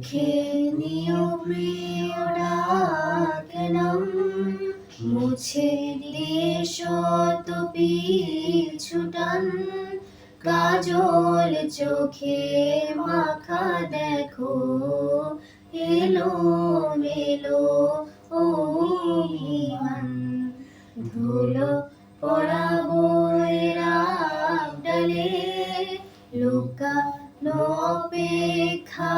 মুখে নিও প্রিয় ডাকনাম, মুছে দিয়ে শত পিছুটান কাজল চোখে মাখা দেখো এলো মেলো ও ধুলো লুকা অপেক্ষা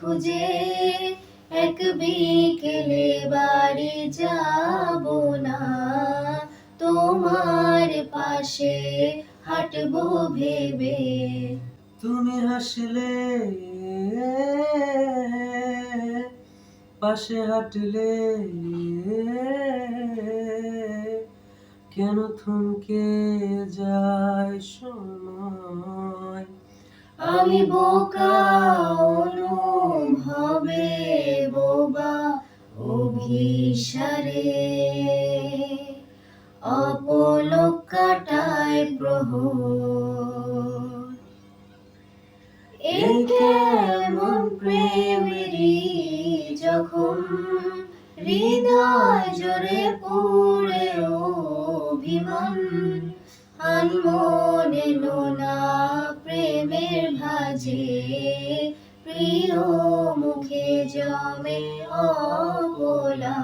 খুঁজে এক বিকেলে বাড়ি যাব না। তোমার পাশে হাঁটবো ভেবে। তুমি হাসলে, পাশে হাঁটলে, কেন থমকে যায় সময় আমি বোকা অনুভবে বোবা অভিসারে। অপলক কাটায় প্রহর। এ কেমন প্রেমেরই যখন হৃদয় জোরে পুড়ে অভিমান, আনমনে নোনা ভাজে প্রিয় মুখে জমে অবলা